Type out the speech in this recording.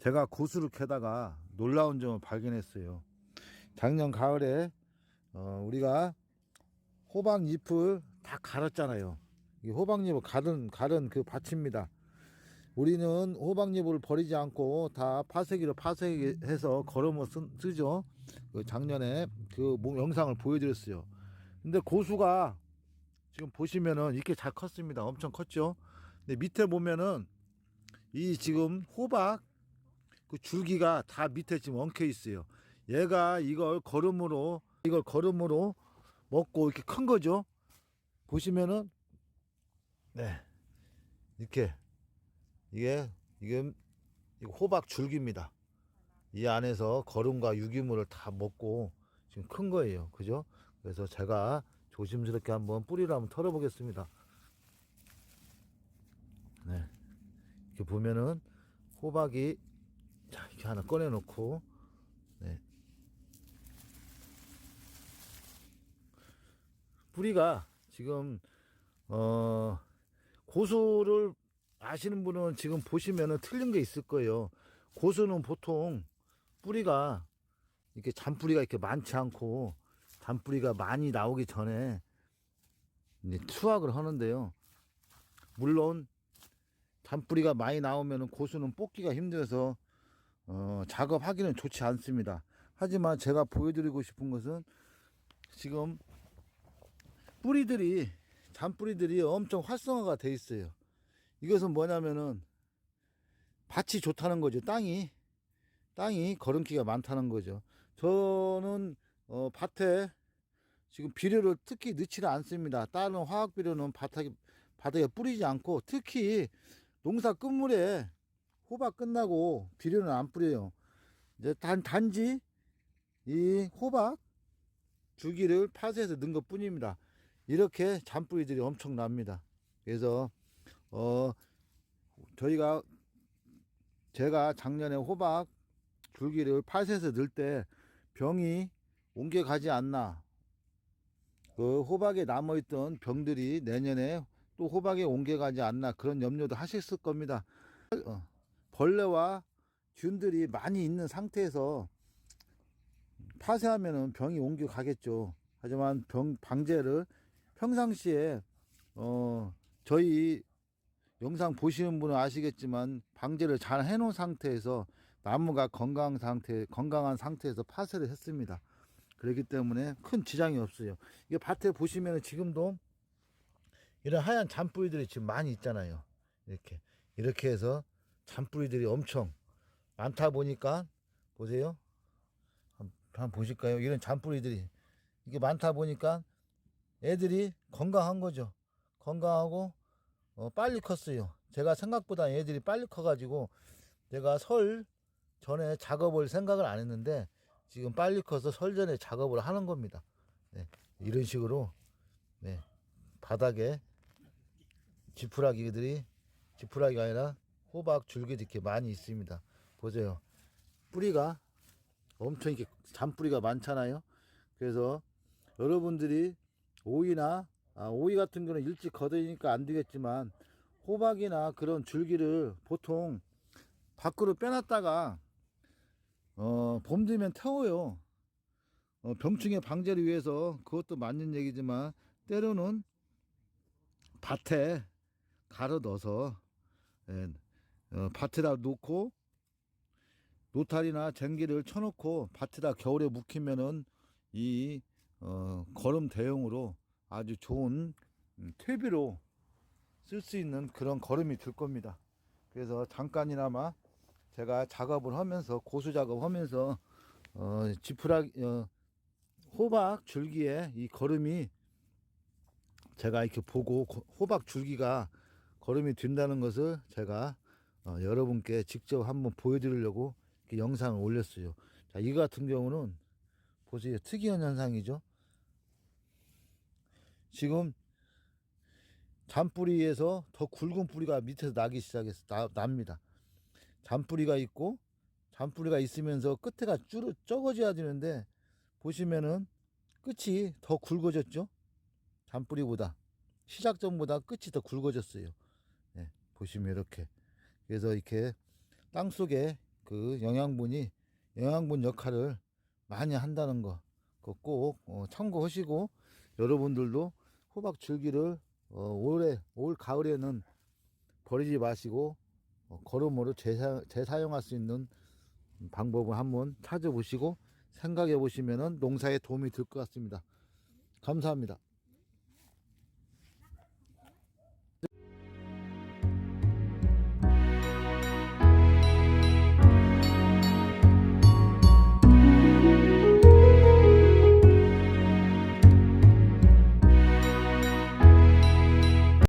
제가 고수를 캐다가 놀라운 점을 발견했어요. 작년 가을에 어, 우리가 호박 잎을 다 갈았잖아요. 이 호박 잎을 가른 가른 그 밭입니다. 우리는 호박 잎을 버리지 않고 다 파쇄기로 파쇄해서 쓰, 쓰죠. 그 작년에 그 뭐- 영상을 보여드렸어요. 근데 고수가 지금 보시면은 이렇게 잘 컸습니다. 엄청 컸죠. 근데 밑에 보면은 이 지금 호박 그 줄기가 다 밑에 지금 엉켜 있어요. 얘가 이걸 걸음으로 이걸 걸음으로 먹고 이렇게 큰 거죠. 보시면은 네 이렇게 이게 이게 호박 줄기입니다. 이 안에서 거름과 유기물을 다 먹고 지금 큰 거예요. 그죠? 그래서 제가 조심스럽게 한번 뿌리를 한번 털어보겠습니다. 네. 이렇게 보면은 호박이 자, 이렇게 하나 꺼내놓고 네. 뿌리가 지금 어 고수를 아시는 분은 지금 보시면은 틀린 게 있을 거예요. 고수는 보통 뿌리가 이렇게 잔뿌리가 이렇게 많지 않고 잔뿌리가 많이 나오기 전에 이제 수확을 하는데요. 물론 잔뿌리가 많이 나오면 고수는 뽑기가 힘들어서 어, 작업하기는 좋지 않습니다. 하지만 제가 보여드리고 싶은 것은 지금 뿌리들이 잔뿌리들이 엄청 활성화가 돼 있어요. 이것은 뭐냐면은 밭이 좋다는 거죠. 땅이 땅이 거름기가 많다는 거죠. 저는 어, 밭에 지금 비료를 특히 넣지를 않습니다. 다른 화학 비료는 바닥에 바닥에 뿌리지 않고 특히 농사 끝물에 호박 끝나고 비료는 안 뿌려요. 이제 단 단지 이 호박 줄기를 파쇄해서 넣은 것 뿐입니다. 이렇게 잔뿌리들이 엄청납니다. 그래서 어 저희가 제가 작년에 호박 줄기를 파쇄해서 넣을 때 병이 옮겨가지 않나 그 호박에 남아있던 병들이 내년에 또 호박에 옮겨가지 않나 그런 염려도 하셨을 겁니다. 어, 벌레와 균들이 많이 있는 상태에서 파쇄하면은 병이 옮겨 가겠죠. 하지만 병 방제를 평상시에 어 저희 영상 보시는 분은 아시겠지만 방제를 잘 해놓은 상태에서 나무가 건강 상태 건강한 상태에서 파쇄를 했습니다. 그렇기 때문에 큰 지장이 없어요. 이게 밭에 보시면 지금도 이런 하얀 잔뿌리들이 지금 많이 있잖아요. 이렇게 이렇게 해서 잔뿌리들이 엄청 많다 보니까 보세요. 한- 한번 보실까요? 이런 잔뿌리들이 이게 많다 보니까 애들이 건강한 거죠. 건강하고 어, 빨리 컸어요. 제가 생각보다 애들이 빨리 커가지고 제가 설 전에 작업을 생각을 안 했는데 지금 빨리 커서 설 전에 작업을 하는 겁니다. 네, 이런 식으로 네, 바닥에 지푸라기들이 지푸라기가 아니라 호박 줄기도 이렇게 많이 있습니다. 보세요. 뿌리가 엄청 이렇게 잔뿌리가 많잖아요. 그래서 여러분들이 오이나 아, 오이 같은 경우는 일찍 걷어지니까 안 되겠지만 호박이나 그런 줄기를 보통 밖으로 빼놨다가 어, 봄 되면 태워요. 어, 병충해 방제를 위해서 그것도 맞는 얘기지만 때로는 밭에 갈아 넣어서 예, 어, 밭에다 놓고 노탈이나 쟁기를 쳐놓고 밭에다 겨울에 묵히면은 이 어, 거름 대용으로 아주 좋은 음, 퇴비로 쓸 수 있는 그런 거름이 될 겁니다. 그래서 잠깐이나마 제가 작업을 하면서 고수 작업하면서 어, 지푸라 어, 호박 줄기에 이 거름이 제가 이렇게 보고 고- 호박 줄기가 거름이 된다는 것을 제가 어, 여러분께 직접 한번 보여드리려고 영상을 올렸어요. 자, 이 같은 경우는 보세요. 특이한 현상이죠. 지금 잔뿌리에서 더 굵은 뿌리가 밑에서 나기 시작해서 나, 납니다. 잔뿌리가 있고 잔뿌리가 있으면서 끝에가 쭈르 적어져야 되는데 보시면은 끝이 더 굵어졌죠. 잔뿌리보다 시작점보다 끝이 더 굵어졌어요. 네, 보시면 이렇게 그래서 이렇게 땅 속에 그 영양분이 영양분 역할을 많이 한다는 거, 그거 꼭 어, 참고하시고 여러분들도 호박 줄기를 어, 올해 올 가을에는 버리지 마시고 어, 거름으로 재사, 재사용할 수 있는 방법을 한번 찾아보시고 생각해 보시면은 농사에 도움이 될 것 같습니다. 감사합니다.